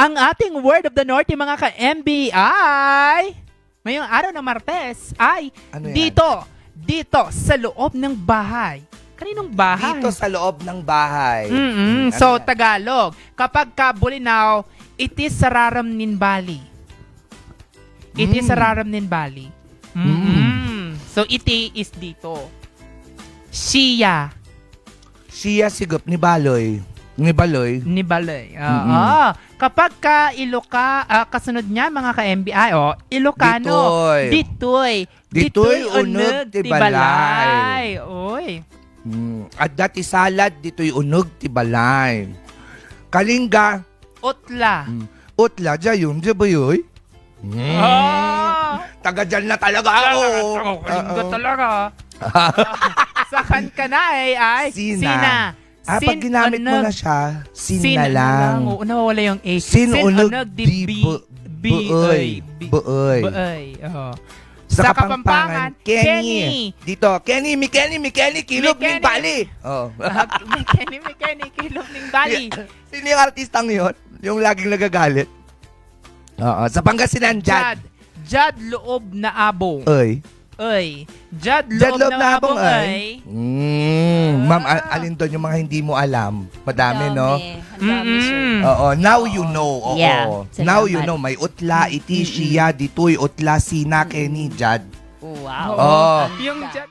Ang ating word of the North, mga ka-MBI, ngayong araw ng Martes, ay Ano yan? dito, dito, sa loob ng bahay. Kaninong bahay? Dito sa loob ng bahay. Mm-mm. Ano So, yan? Tagalog, kapag ka Bulinaw, it is sararam nin Bali. It is Mm. sararam nin Bali. Mm-mm. So, iti is dito. Siya Siya sigop ni Baloy. Ni Baloy. ni Baloy. Oo. Kapag ka Iloka, ah, kasunod niya mga ka-MBI, oh, Ilocano. Ditoy. Ditoy. Ditoy, unog, ti tibalay. Oy. Mm. At dati salad, dito'y unog, tibalay. Kalingga, Utla. mm. utla, dyan dyan ba yun? Mm. Ah! Taga dyan na talaga ako. Kalinga Oo. talaga. Sakan ka na eh, ay. Sina. Sina. Ah, pag Sin ginamit mo na siya, sin, Sin na lang. Oo, nawawala yung A. Sin unog, di di B. bu- B. buoy. Buoy. Buoy. Oo. Sa, Sa Kapampangan, Kenny. Kenny. Dito, Kenny, mi Kenny, mi Kenny, kilog Mi ng Kenny. bali. Oh. Mekeni, mekeni, kilom ng bali. Sino yung artistang yun? Yung laging nagagalit? Oo, sa Pangasinan, Jad. Jad. Jad loob na abong. Oy. Oy. Jad Jad loob, na abong, ay. Mm, Ma'am, Ah. al- alin doon yung mga hindi mo alam? Madami, no? Ang dami, sir. Oo, now you know. Oo. Yeah, salamat. Now you know. May utla, iti, siya, ditoy, utla, sina, Kenny, Jad. Wow. Oo. Oh. Yung Jad